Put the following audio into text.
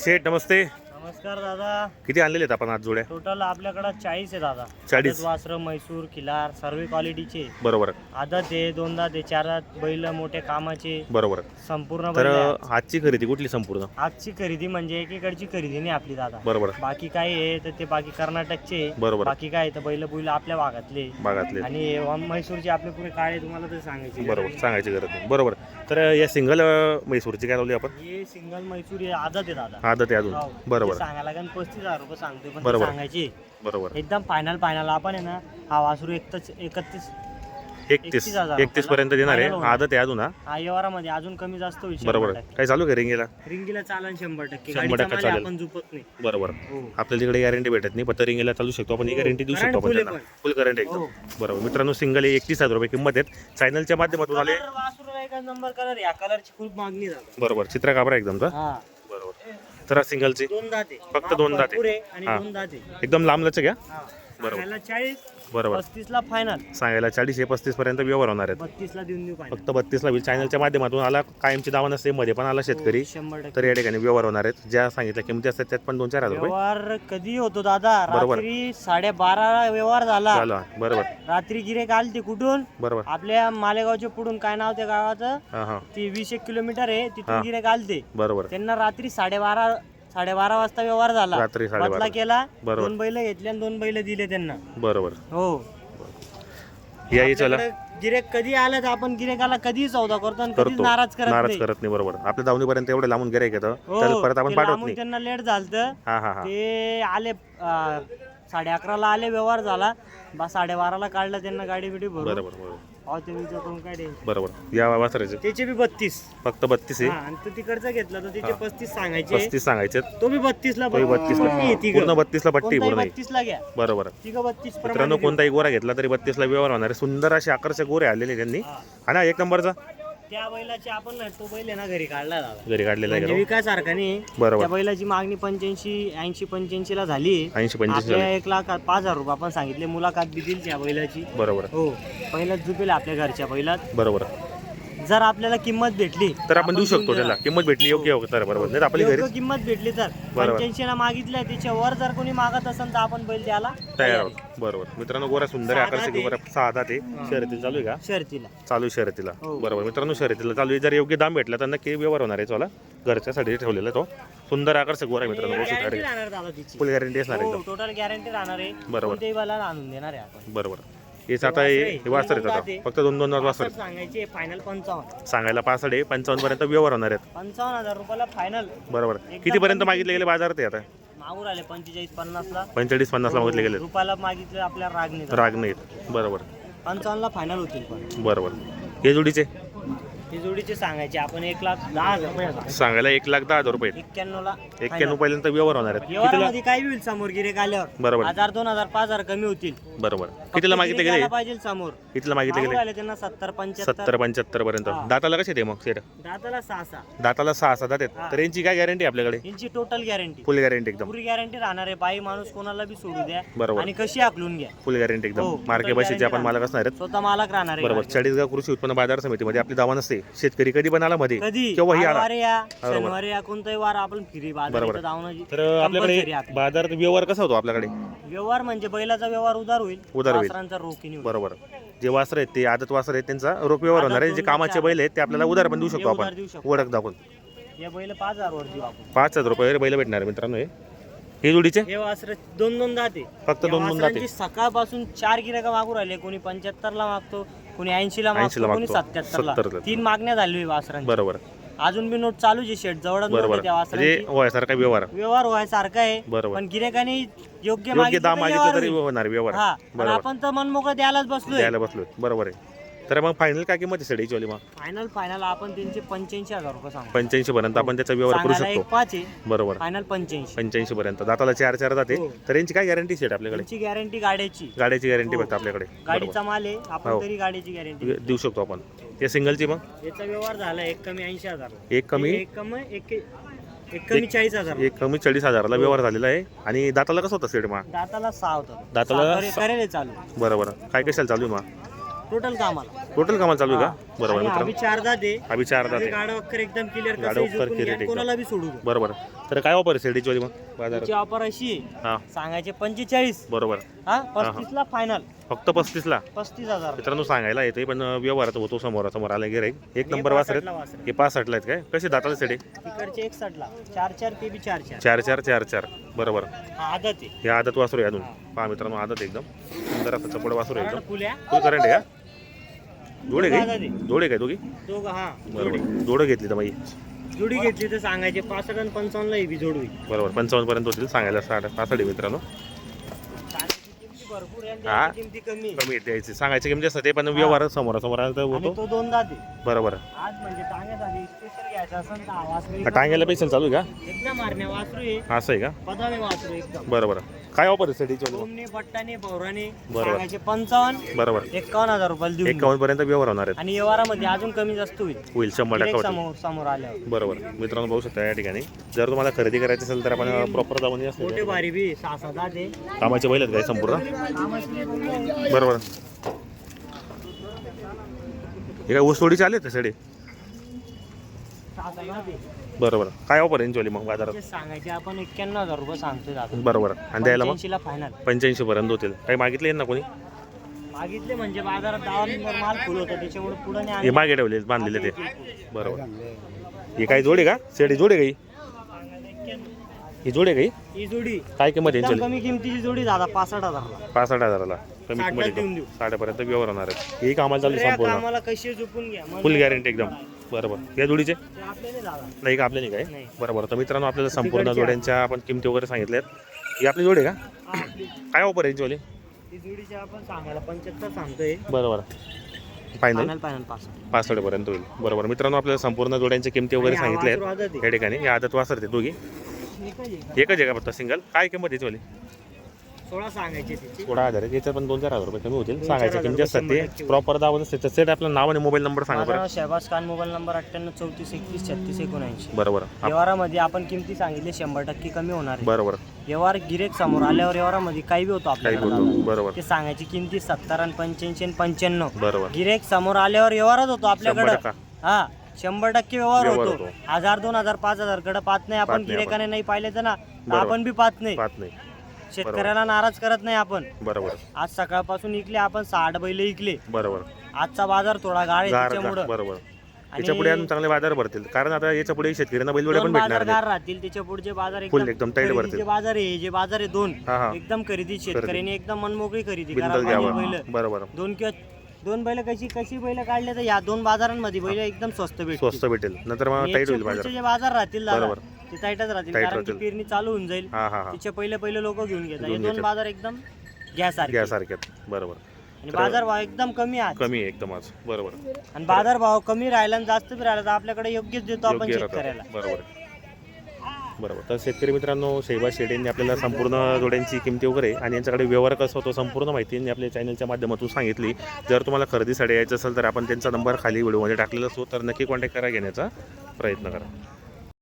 शेठ नमस्ते. नमस्कार दादा. किती आणलेले आहेत आपण आज जोड्या? टोटल आपल्याकडे चाळीस आहे दादा. 40. वासर म्हैसूर किलार सर्व क्वालिटीचे बरोबर. आदत आहे दोनदा ते चार बैल मोठे कामाचे. बरोबर. संपूर्ण तर बैल आहे. आजची खरेदी कुठली संपूर्ण? आजची खरेदी म्हणजे एकीकडची खरेदी नाही आपली दादा. बरोबर. बाकी काय आहे तर ते बाकी कर्नाटकचे. आहे. बरोबर. बाकी काय आहे तर बैल बुईल आपल्या भागातले. भागातले. आणि हे म्हैसूरचे आपले पुरे काळे तुम्हाला तर सांगायचे बरोबर. सांगायची गरज नाही. बरोबर. तर या सिंगल म्हैसूरची काय लावली आपण? हे सिंगल म्हैसूर हे आदत आहे दादा. आदत आहे अजून. हो. ते बरोबर. सांगायला कारण पस्तीस हजार रुपये सांगतोय पण ते बरोबर. सांगायचे. बरोबर. एकदम फायनल फायनल आपण आहे ना हा वासरू एकतीस एकतीस एकतीस 31,000 एकतीस पर्यंत देणार आहे. आदत आहे अजून हा? हा व्यवहारामध्ये अजून कमी जास्त होईल शंभर बरोबर. टक्के. काय चालू आहे रिंगेला? रिंगीला चालन शंभर टक्के. शंभर गाडीचा टक्के माल चालेल. आपण झुपत नाही. बरोबर. हो. आपल्याला तिकडे गॅरंटी भेटत नाही फक्त रिंगेला चालू शकतो. आपण ही गॅरंटी देऊ शकतो आपण त्यांना. फुल करंट एकदम. हो. बरोबर. मित्रांनो सिंगल एकतीस हजार रुपये किंमत आहेत. चॅनलच्या माध्यमातून आले. कलर वासरूला एकच नंबर कलर या. कलरची खूप मागणी झाली. बरोबर. चित्र काबरा एकदम तर? हा. बरोबर. तर सिंगलची दोन दाते. फक्त दोन दाते. पुरे आणि हा. दोन दाते. एकदम लांब लचक घ्या हा. बरोबर. सांगायला चाळीस बरोबर. पस्तीस ला फायनल सांगायला चाळीस हे पस्तीस पर्यंत व्यवहार होणार आहेत. बत्तीस ला देऊन देऊ फायनल फक्त बत्तीसला होईल. चॅनलच्या माध्यमातून आला कायमची दावा नसते मध्ये पण आला शेतकरी. शंभर टक्के. तर या ठिकाणी व्यवहार होणार आहेत. ज्या सांगितल्या किमती असतात त्यात पण दोन चार हजार रुपये. व्यवहार कधी होतो दादा. बरोबर. रात्री साडेबारा व्यवहार झाला. झालं बरोबर. रात्री गिरेक आलते कुठून? बरोबर. आपल्या मालेगावच्या पुढून काय नाव त्या गावाचं? हां हां. ती वीस एक किलोमीटर आहे हा. तिथून गिरेक आलते. बरोबर. त्यांना रात्री साडेबारा साडेबारा वाजता व्यवहार झाला. रात्री बदला साडेबारा केला. बरोबर. दोन बैल घेतले आणि दोन बैल दिले त्यांना. बरोबर. हो. या ये चला गिरेक कधी आलं तर आपण गिरेकाला कधी सौदा करतो आणि कधीच करतो. नाराज करत नाराज नाही. करत नाही बरोबर. आपल्या दावणीपर्यंत एवढे लांबून गिरायक येतं. हो, परत आपण ते पाठवत लांबून नाही. त्यांना लेट झालत. हा हा हा. ते आले अं, साडे अकराला आले व्यवहार झाला. बा साडेबाराला काढलं त्यांना गाडी बिडी भरून. बरोबर बरोबर अहो, ते विचार करून काय tension. बरोबर या वासराचे? त्याचे बी बत्तीस. फक्त बत्तीस आहे? हा, आणि तो तिकडचा घेतला तर त्याचे हा. पस्तीस सांगायचे. पस्तीस सांगायचे तो बी बत्तीस ला तोही बत्तीसला. पूर्ण पट्टी पूर्ण आहे. बत्तीस ला घ्या बरोबर तिघ बत्तीस मित्रांनो कोणताही गोरा घेतला तरी बत्तीसला व्यवहार होणार आहे. सुंदर असे आकर्षक गोरे आलेले त्यांनी. हा. ना एक नंबरचा? त्या बैलाची आपण नाही, तो बैल आहे ना घरी काढला दादा. घरी काढलेला म्हणजे का विकासारखा नाही बरोबर. त्या बैलाची मागणी पंच्याऐंशी ऐंशी पंच्याऐंशी ला झाली. ऐंशी पंच्याऐंशी आपल्या एक लाख पाच हजार रुपये आपण सांगितले. मुलाखत बी दिली त्या बैलाची. बरोबर. हो पहिलाच झुपेल आपल्या घरच्या बैलात. बरोबर. जर आपल्याला किंमत भेटली तर आपण देऊ शकतो त्याला. किंमत भेटली योग्य होतं तर बरोबर. नाही तर आपली घरी योग्य किंमत भेटली तर. बरोबर. पंच्याऐंशी ला मागितल्या त्याच्यावर जर कोणी मागत असेल तर आपण बैल द्यायला तयार आहोत. बरोबर. मित्रांनो गोरा सुंदर आहे आकर्षक. गोरा सहा दाते शर्यतील चालू आहे का? शर्तीला चालू आहे शर्यतीला. हो. बरोबर. मित्रांनो शर्यतीला चालू आहे. जर योग्य दाम भेटला तर नक्की व्यवहार होणार आहे चला घरच्यासाठी ठेवलेला तो. सुंदर आकर्षक गोरा आहे मित्रांनो. बसू गॅरंटी गाडी राहणार दादा तिची. फुल गॅरंटी असणार हो एकदम. टोटल गॅरंटी राहणार आहे. बरोबर. कोणत्याही बैलाला आणून देणार आहे आपण. बरोबर. हेच आता हे हे वासर आहेत आता फक्त दोन दोन वासर असं सांगायचे फायनल पंचावन्न. सांगायला पाच साडे पंचावन्न पर्यंत व्यवहार होणार आहेत. पंचावन्न हजार रुपयाला फायनल बरोबर. कितीपर्यंत मागितले गेले बाजारात ते आता? आले पंचेचाळीस पन्नास ला पंचेचाळीस पन्नासला मागितले गेले. रुपयाला मागितले आपल्या राग नाही राग नाहीत बरोबर. पंचावन्न ला फायनल होतील पण. बरोबर. हे जोडीचे? ही जोडीचे सांगायचे आपण एक लाख दहा हजार रुपये सांगायला एक लाख दहा हजार रुपये. एक्क्याण्णव ला एक्क्याण्णव पर्यंत व्यवहार होणार आहेत. कितीला? व्यवहारामध्ये काय होईल समोर गिरेक आल्यावर? बरोबर. हजार दोन हजार पाच हजार कमी होतील. बरोबर. कितीला मागितले गेले? पाहिजे समोर. कितीला मागितले गेले? आले त्यांना सत्तर पंच्याहत्तर. सत्तर पंच्याहत्तर पर्यंत. दाताला कसे ते मग सेट? दाताला सहा सहा. दाताला सहा सहा दात आहेत. तर यांची काय गॅरंटी आपल्याकडे? यांची टोटल गॅरंटी फुल गॅरंटी एकदम. पुरी गॅरंटी राहणार आहे. बाई माणूस कोणाला बी सोडू द्या बरोबर. आणि कशी आकलून घ्या. फुल गॅरंटी एकदम. हो, मार्के total बशीचे आपण मालक असणार आहेत. स्वतः मालक राहणार आहे बरोबर. चाळीसगाव कृषी उत्पन्न बाजार समितीमध्ये आपली दावा नसते. शेतकरी कधी पण आला मध्ये कधी केव्हाही आला वारे या बरोबर. शनिवारी या कोणताही वार आपण फिरी बाजार बरोबर. इथं धावण्याची तर आपल्याकडे compulsory आहे. बाजारात व्यवहार कसा होतो आपल्याकडे व्यवहार म्हणजे बैलाचा व्यवहार उदार होईल उधार होईल. वासरांचा रोखीने होईल. बरोबर जे वासर आहेत ते आदत वासर आहेत त्यांचा रोख व्यवहार होणार आहे जे कामाचे. बैल आहेत ते आपल्याला उधार पण देऊ हे शकतो उधार आपण देऊ शकतो. ओळख दाखवून या बैल पाच हजार वर देऊ आपण पाच हजार रुपये बैल भेटणार आहे मित्रांनो हे हे जोडीचे हे वासर दोन दोन दाते फक्त या दोन दोन दाते वासरांची सकाळपासून चार गिरायका मागू राहिले कोणी पंच्याहत्तर ला मागतो कोणी ऐंशी ला 80 ला मागतो कोणी मागतो. सत्याहत्तर ला 70 ला. तीन मागण्या झाली वासरांची. बरोबर. अजून बी नोट चालू आहे शेट जवळ बरोबर. म्हणजे वासरांची. वयासारखा व्यवहार. व्यवहार व्हायसारखा आहे. बरोबर. पण गिरेकाने योग्य योग्य मागितलं दाम तर मागितलं व्यवहार तरी होईल. होणार व्यवहार. हा आणि बरोबर. आपण तर मनमोकळं द्यायलाच बसलोय. द्यायला बसलोय. बरोबर आहे. तर मग फायनल काय किंमत आहे सडीची वाली मग? फायनल फायनल आपण त्यांचे पंच्याऐंशी हजार रुपये सांगू. पंच्याऐंशी पर्यंत आपण त्याचा व्यवहार करू सांगायला एक शकतो. पाच आहे. बरोबर. फायनल पंच्याऐंशी. पंच्याऐंशी पर्यंत. दाताला चार चार जाते हो. तर यांची काय गॅरंटी सेट आपल्याकडे? त्यांची गॅरंटी गाड्याची. गाड्याची गॅरंटी हो. फक्त आपल्याकडे. बरोबर. गाडीचा माल आहे. आपण हो. तरी गाडीची गॅरंटी देऊ. शकतो आपण. ते सिंगलची मग? याचा व्यवहार झाला एक कमी ऐंशी हजार. एक कमी? एक कमी एक एक कमी चाळीस हजार. एक कमी चाळीस हजाराला व्यवहार झालेला आहे. आणि दाताला कसं होतं सेट मग? दाताला सहा होता. दाताला करेल चालू. बरोबर. काय कशाला चालू आहे मग? टोटल कामाला. टोटल कामाला चालू आहे का? बरोबर आणि मित्रांनो. आम्ही चार दे. आम्ही चार दाते गाडा वक्कर एकदम क्लिअर गाडा वक्कर clear एकदम. कोणाला बी सोडू दे. बरोबर तर काय ऑफर आहे शेडीची मग? बाजारात. त्याची ऑफर अशी आहे. हां. सांगायचे पंचेचाळीस. बरोबर. हा पस्तीस ला फायनल फक्त पस्तीसला? पस्तीस हजार. मित्रांनो सांगायला येते पण व्यवहारात होतो समोर समोर आला गिराईक एक नंबर वासर पासष्टला आहेत वासर. हे पाच साठला आहेत काय? कसे दाताला सेडे तिकडचे एक ला चार चार ते बी चार चार. चार चार चार चार. बरोबर. हा आदत आहे. हे आदत वासरू आहे अजून. पहा मित्रांनो आदत एकदम. सुंदर असं चपड वासरू आहे एकदम. फुल्या. फुल करंट आहे का? जोडे काय. जोडे काय दोघी? दोघं हा. बरोबर. जोडं. घेतली तर बाई. जोडी घेतली तर सांगायचे पासष्ट आणि पंचावन्नला ही बी जोडवी. बरोबर. पंचावन्न पर्यंत होतील सांगायला साठ पासष्ट मित्रांनो. सांगायची किमती भरपूर आहे आणि हा. द्यायची किमती कमी. आहे. कमी द्यायची. सांगायची किंमत जास्त ते पण व्यवहार समोर समोर आला तर आणि होतो तो दोनदा दे. बरोबर. आज म्हणजे टांग्यासाठी स्पेशल टांग्याला पैसे चालू आहे एकदम मारण्या वासरू आहे. का असं आहे का? वासरू एकदम. बरोबर काय ऑफर आहे भवराने बरोबर. सांगायचे पंचावन्न बरोबर. एकावन्न हजार रुपयाला देऊ. एकावन्न पर्यंत व्यवहार होणार आहेत. आणि व्यवहारामध्ये अजून कमी जास्त होईल. होईल शंभर Direct टक्का समोर समोर आल्यावर. बरोबर. मित्रांनो बघू शकता या ठिकाणी. जर तुम्हाला खरेदी करायची असेल तर आपण प्रॉपर जाऊन या मोठे भारी बी सहा सहा दहा दे कामाचे बैल आहेत काय संपूर्ण? आहे. बरोबर. हे काय ऊसतोडीचे आले ते सडे बरोबर. काय ऑफर यांची वाली मग बाजारात? सांगायचे आपण एक्क्याण्णव हजार रुपये सांगतोय दादा. बरोबर. आणि द्यायला मग? ला फायनल पंच्याऐंशी पर्यंत होतील. काही मागितले ना कोणी? मागितले म्हणजे बाजारात दहा नंबर माल फुल होता त्याच्यामुळे पुढे नाही हे आणले. मागे ठेवले बांधलेले ते. बरोबर. हे काही जोडे का? सेडी जोडे काही ही? जोडे काही ही? जोडी. काय किंमत एकदम यांची कमी किमतीची जोडी दादा पासष्ट हजारला. पासष्ट हजाराला. कमी साठला किंमत देऊन देऊ. एकदम साठपर्यंत व्यवहार होणार आहेत ही कामाला चालू आहे संपूर्ण. कामाला कशी झोपून घ्या. फुल गॅरंटी एकदम. बरोबर या जोडीचे? नाही का आपल्या नाही काय? नाही. बरोबर तर मित्रांनो आपल्याला संपूर्ण जोड्यांच्या आपण किमती वगैरे सांगितल्यात. ही आपली जोडी आहे का. काय ऑफर आहे जोडी जोडीची आपण सांगायला पंच्याहत्तर सांगतोय. बरोबर फायनल पासष्ट. पर्यंत होईल. बरोबर मित्रांनो आपल्याला संपूर्ण जोड्यांच्या किमती वगैरे सांगितल्या आहेत या ठिकाणी. या आदत वासरते दोघी. एकच आहे. का? फक्त? सिंगल काय किंमत आहे सोळा सांगायचे त्याची सोळा हजार आहे. याच्यात पण दोन चार हजार रुपये कमी होतील. सांगायची किमती असतात ते प्रॉपर त्याचं सेट आपलं नाव आणि मोबाईल नंबर सांगा बरं. शहबाज खान मोबाईल नंबर अठ्ठ्याण्णव चौतीस एकतीस छत्तीस एकोणऐंशी. बरोबर. आप- व्यवहारामध्ये आपण किमती सांगितले शंभर टक्के कमी होणार आहे. बरोबर. व्यवहार गिरेक समोर आल्यावर व्यवहारामध्ये काही बी होतो काही आपल्याला बोलतो बरोबर. ते सांगायची किमती सत्तर आणि पंच्याऐंशी आणि पंच्याण्णव. बरोबर. गिरेक समोर आल्यावर व्यवहारच होतो शंभर आपल्याकडं. टक्का. हा शंभर टक्के व्यवहार व्यवहार होतो. होतो. हजार दोन हजार पाच हजारकडे पाच नाही. आपण पाहत गिरेकाने नाही पाहिले तर ना तर बरोबर. आपण बी पाहत नाही. पाहत नाही. शेतकऱ्याला नाराज करत नाही आपण. बरोबर. आज सकाळपासून इकले आपण साठ बैल इकले. बरोबर. आजचा बाजार थोडा गाळ आहे गार त्याच्यामुळं. बरोबर. याच्यापुढे अजून चांगले बाजार भरतील. कारण आता याच्यापुढे शेतकऱ्यांना बैलजोड्या दोन पण बाजार भेटणार नाही गार राहतील त्याच्या पुढचे बाजार Full एकदम tight भरतील. खरेदीचे बाजार आहे जे बाजार आहे दोन हा हा. एकदम खरेदी शेतकऱ्याने एकदम मनमोकळी खरेदी करा बिंदल पाहिजे घ्यावा. बैल. बरोबर. दोन किंवा दोन बैल कशी कशी बैल काढले तर या दोन बाजारांमध्ये बैल एकदम स्वस्त भेटतील. स्वस्त भेटेल. नंतर मग आणि टाईट याच्या होईल बाजार. पुढचे जे बाजार राहतील दादा. बरोबर. ते टाईटच राहतील Tight कारण की राहतील. पेरणी चालू होऊन जाईल. हा हा हा. तिचे पहिले पहिले लोक घेऊन घेतात. हे घेऊन दोन घेतात. बाजार एकदम घ्यासारखे. घ्यासारख्यात बरोबर. आणि बाजार भाव एकदम कमी आहे कमी आहे एकदम आज. बरोबर. आणि बाजार भाव कमी राहिला आणि जास्त बी राहिला तर आपल्याकडे योग्यच देतो आपण योग्य शेतकऱ्याला. बरोबर. बरोबर. तर शेतकरी मित्रांनो शैबाज शेड यांनी आपल्याला संपूर्ण जोड्यांची किमती वगैरे आणि यांच्याकडे व्यवहार कसा होतो संपूर्ण माहिती यांनी आपल्या चॅनलच्या माध्यमातून सांगितली. जर तुम्हाला खरेदीसाठी यायचं असेल तर आपण त्यांचा नंबर खाली व्हिडिओमध्ये टाकलेला असतो. तर नक्की कॉन्टॅक्ट करा घेण्याचा प्रयत्न करा.